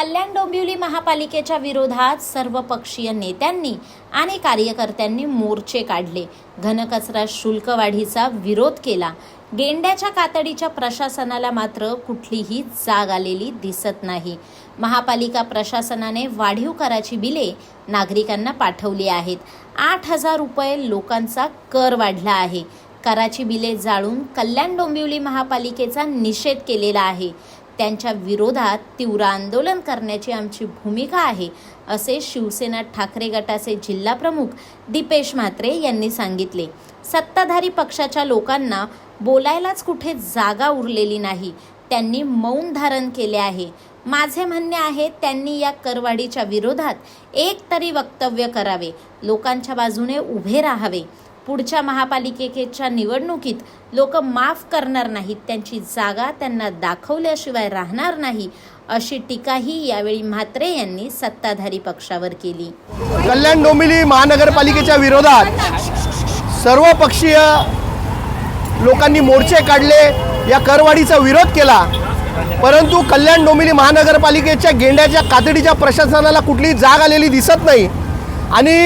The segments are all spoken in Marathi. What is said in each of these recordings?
कल्याण डोंबिवली महापालिकेच्या विरोधात सर्वपक्षीय नेत्यांनी आणि कार्यकर्त्यांनी मोर्चे काढले. घनकचरा शुल्क वाढीचा विरोध केला. गेंड्याच्या कातडीच्या प्रशासनाला मात्र कुठलीही जाग आलेली दिसत नाही. महापालिका प्रशासनाने वाढीव कराची बिले नागरिकांना पाठवली आहेत. आठ हजार रुपये लोकांचा कर वाढला आहे. कराची बिले जाळून कल्याण डोंबिवली महापालिकेचा निषेध केलेला आहे. त्यांच्या विरोधात तीव्र आंदोलन करण्याची आमची भूमिका आहे असे शिवसेना ठाकरे गटाचे जिल्हाप्रमुख दीपेश म्हात्रे यांनी सांगितले. सत्ताधारी पक्षाच्या लोकांना बोलायलाच कुठे जागा उरलेली नाही त्यांनी मौन धारण केले आहे. माझे म्हणणे आहे त्यांनी या करवाढीच्या विरोधात एक तरी वक्तव्य करावे लोकांच्या बाजूने उभे राहावे. पुढच्या महापालिकेच्या निवडणुकीत लोक माफ करणार नाहीत. त्यांची जागा त्यांना दाखवल्याशिवाय राहणार नाही अशी टीकाही यावेळी म्हात्रे यांनी सत्ताधारी पक्षावर केली. कल्याण डोंबिवली महानगरपालिकेच्या विरोधात सर्वपक्षीय लोकांनी मोर्चे काढले या करवाढीचा विरोध केला. परंतु कल्याण डोंबिवली महानगरपालिकेच्या गेंड्याच्या कातडीच्या प्रशासनाला कुठली जाग आलेली दिसत नाही. आणि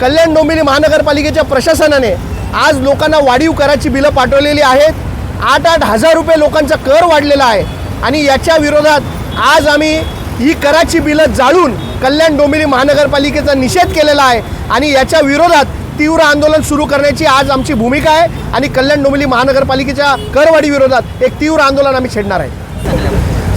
कल्याण डोंबिवली महानगरपालिकेच्या प्रशासनाने आज लोकांना वाढीव कराची बिलं पाठवलेली आहेत. आठ आठ हजार रुपये लोकांचा कर वाढलेला आहे. आणि याच्या विरोधात आज आम्ही ही कराची बिलं जाळून कल्याण डोंबिवली महानगरपालिकेचा निषेध केलेला आहे. आणि याच्या विरोधात तीव्र आंदोलन सुरू करण्याची आज आमची भूमिका आहे. आणि कल्याण डोंबिवली महानगरपालिकेच्या करवाढीविरोधात एक तीव्र आंदोलन आम्ही छेडणार आहे.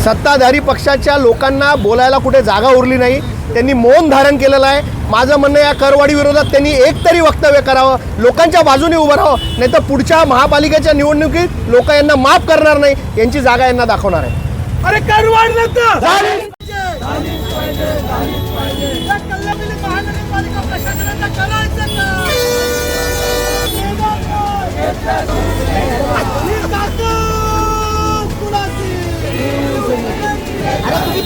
सत्ताधारी पक्षाच्या लोकांना बोलायला कुठे जागा उरली नाही त्यांनी मौन धारण केलेलं आहे माझं म्हणणं या करवाढी विरोधात त्यांनी एक तरी वक्तव्य करावं लोकांच्या बाजूने उभं राहावं नाही तर पुढच्या महापालिकेच्या निवडणुकीत लोक यांना माफ करणार नाही यांची जागा यांना दाखवणार आहे अरे कर वाढलं तर झाली. या कल्याणमध्ये महानगरपालिका प्रशासनाला